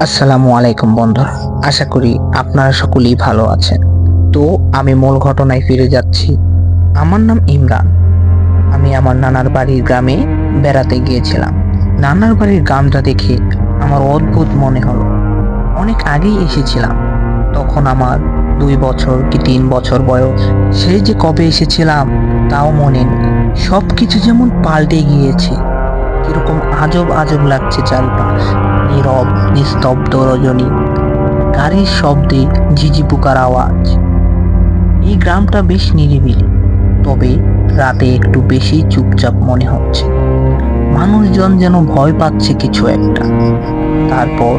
আসসালামু আলাইকুম বন্ধুরা। আশা করি আপনারা সকলেই ভালো আছেন। তো আমি মূল ঘটনায় ফিরে যাচ্ছি। আমার নাম ইমরান। আমি আমার নানার বাড়ির গ্রামে বেড়াতে গিয়েছিলাম। নানার বাড়ির গ্রামটা দেখে আমার অদ্ভুত মনে হলো। অনেক আগেই এসেছিলাম। তখন আমার দুই বছর কি তিন বছর বয়স। সেই যে কবে এসেছিলাম, তাও মনে নেই। সব কিছু যেমন পাল্টে গিয়েছে, কীরকম আজব আজব লাগছে চারপাশ। নীরব, নিস্তব্ধ রজনী। গাড়ির শব্দে ঝিঝি পোকার আওয়াজ। এই গ্রামটা বেশ নিরিবিলি, তবে রাতে একটু বেশি চুপচাপ মনে হচ্ছে। মানুষজন যেন ভয় পাচ্ছে কিছু একটা। তারপর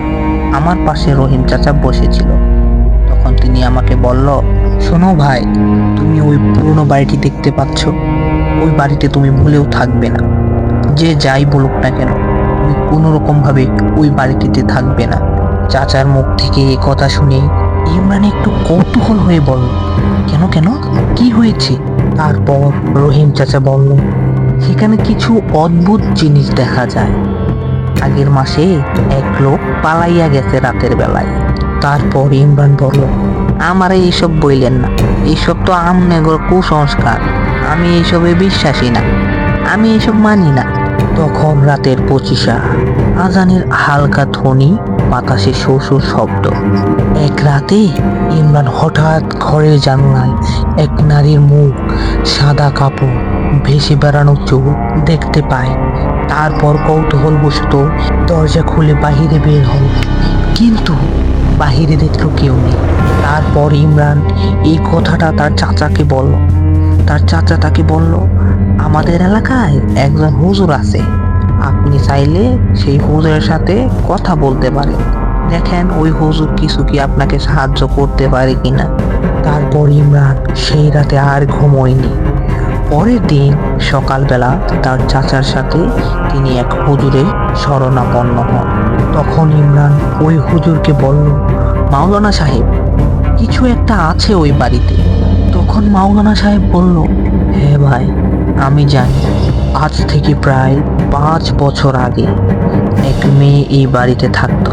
আমার পাশে রহিম চাচা বসেছিল। তখন তিনি আমাকে বলল, শোনো ভাই, তুমি ওই পুরনো বাড়িটি দেখতে পাচ্ছ। ওই বাড়িতে তুমি ভুলেও থাকবে না। যে যাই বলুক না কেন তুমি কোনো রকম ভাবে ওই বাড়িটিতে থাকবে না। চাচার মুখ থেকে এ কথা শুনে ইমরান একটু কৌতূহল হয়ে বলল, কেন কেন? কি হয়েছে? তারপর রহিম চাচা বলল, সেখানে কিছু অদ্ভুত জিনিস দেখা যায়। আগের মাসে এক লোক পালাইয়া গেছে রাতের বেলায়। তারপর ইমরান বলল, আমার এইসব বইলেন না। এইসব তো আমনেগর কুসংস্কার। আমি এইসবে বিশ্বাসী না। আমি এইসব মানি না। তখন রাতের পঁচিশা, আজানের হালকা ধ্বনি, বাতাসে শ্বশুর শব্দ। এক রাতে ইমরান হঠাৎ ঘরের জানলায় এক নারীর মুখ, সাদা কাপড়, ভেসে বেড়ানো চোখ দেখতে পায়। তারপর কৌতূহলবশত দরজা খুলে বাহিরে বের হল কিন্তু বাহিরে দেখল কেউ নেই। তারপর ইমরান এই কথাটা তার চাচাকে বলল তার চাচা তাকে বলল, আমাদের এলাকায় একজন হুজুর আছে। আপনি চাইলে সেই হুজুরের সাথে কথা বলতে পারেন। দেখেন ওই হুজুর কিছু কি আপনাকে সাহায্য করতে পারে কিনা। তারপর ইমরান সেই রাতে আর ঘুমোয়নি। পরের দিন সকালবেলা তার চাচার সাথে তিনি এক হুজুরে শরণাপন্ন হন। তখন ইমরান ওই হুজুরকে বলল, মাওলানা সাহেব, কিছু একটা আছে ওই বাড়িতে। তখন মাওলানা সাহেব বলল হ্যাঁ ভাই, আমি জানি আজ থেকে প্রায় পাঁচ বছর আগে এক মেয়ে এই বাড়িতে থাকতো।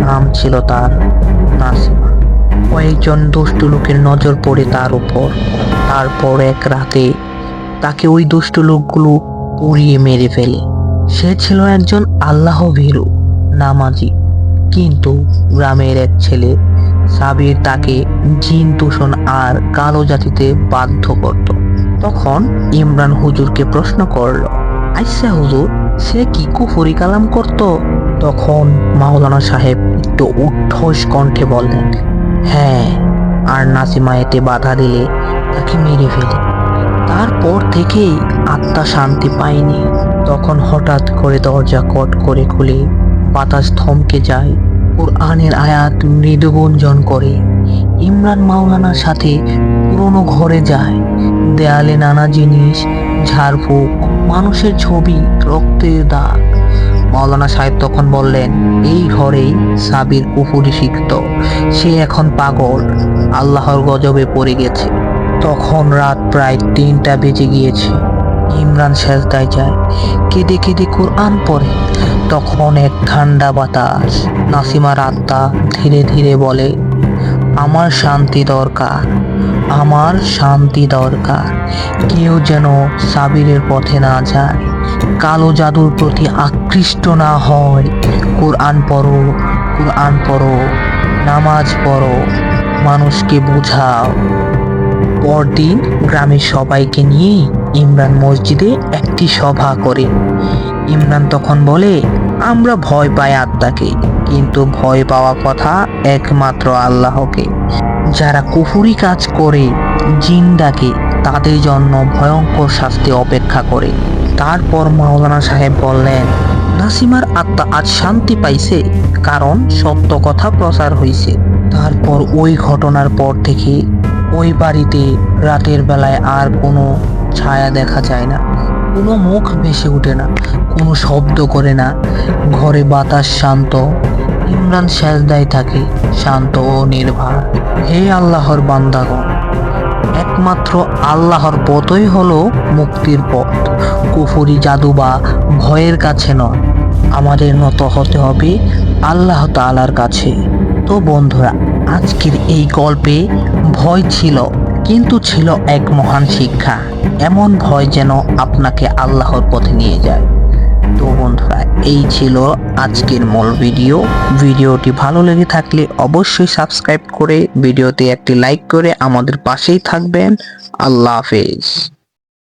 নাম ছিল তার নাসিমা। কয়েকজন দুষ্টু লোকের নজর পড়ে তার উপর। তারপর এক রাতে তাকে ওই দুষ্টু লোকগুলো পুড়িয়ে মেরে ফেলে। সে ছিল একজন আল্লাহ ভীরু নামাজি। কিন্তু গ্রামের এক ছেলে সাবির তাকে জিন দূষণ আর কালো জাতিতে বাধ্য করত। তখন ইমরান হুজুরকে প্রশ্ন করল আচ্ছা হুজুর, সে কি কুফরি কালাম করত? তখন মাওলানা সাহেব একটু উঠোস কণ্ঠে বললেন হ্যাঁ আর নাসিমা এতে বাধা দিলে তাকে মেরে ফেলে। তারপর থেকেই আত্মা শান্তি পায়নি। তখন হঠাৎ করে দরজা কট করে খুলে বাতাস থমকে যায়। কোরআনের আয়াত মৃদু গুঞ্জন করে। ইমরান মাওলানার সাথে পুরনো ঘরে যায়। দেয়ালে নানা জিনিস, ঝাড়ফুঁক, মানুষের ছবি, রক্তের দাগ। মাওলানা সাহেব তখন বললেন, এই ঘরেই সাবির কুফুরি শিখত সে এখন পাগল। আল্লাহর গজবে পড়ে গেছে। তখন রাত প্রায় তিনটা বেজে গিয়েছে। ইমরান সেজদায় যায়। কেঁদে কেঁদে কোরআন পড়ে। তখন এক ঠান্ডা বাতাস। নাসিমার আত্মা ধীরে ধীরে বলে, আমার শান্তি দরকার, আমার শান্তি দরকার। কেউ যেন সাবিরের পথে না যায়, কালো জাদুর প্রতি আকৃষ্ট না হয়। কোরআন পড়ো কোরআন পড়ো, নামাজ পড়ো, মানুষকে বোঝাও। পরদিন গ্রামের সবাইকে নিয়ে ইমরান মসজিদে একটি সভা করে। ইমরান তখন বলে, আমরা ভয় পাই আত্মাকে, কিন্তু ভয় পাওয়া কথা একমাত্র আল্লাহকে। যারা কুফুরি কাজ করে জিন ডাকে তাদের জন্য ভয়ঙ্কর শাস্তি অপেক্ষা করে। তারপর মাওলানা সাহেব বললেন, নাসিমার আত্মা আজ শান্তি পাইছে, কারণ সত্য কথা প্রচার হয়েছে তারপর ওই ঘটনার পর থেকে ওই বাড়িতে রাতের বেলায় আর কোনো ছায়া দেখা যায় না। কোনো মুখ ভেসে ওঠে না, কোনো শব্দ করে না। ঘরে বাতাস শান্ত, ইমরান সেজদায় থাকে, শান্ত ও নির্ভর। হে আল্লাহর বান্দাগণ, একমাত্র আল্লাহর পথই হলো মুক্তির পথ। কুফুরি জাদু বা ভয়ের কাছে নয়, আমাদের নত হতে হবে আল্লাহ তালার কাছে। তো বন্ধুরা, আজকের এই গল্পে ভয় ছিল। কিন্তু ছিল এক মহান শিক্ষা। এমন ভয় যেন আপনাকে আল্লাহর পথে নিয়ে যায়। তো বন্ধুরা, এই ছিল আজকের মূল ভিডিও। ভিডিওটি ভালো লেগে থাকলে অবশ্যই সাবস্ক্রাইব করে, ভিডিওতে একটি লাইক করে আমাদের পাশেই থাকবেন। আল্লাহ হাফেজ।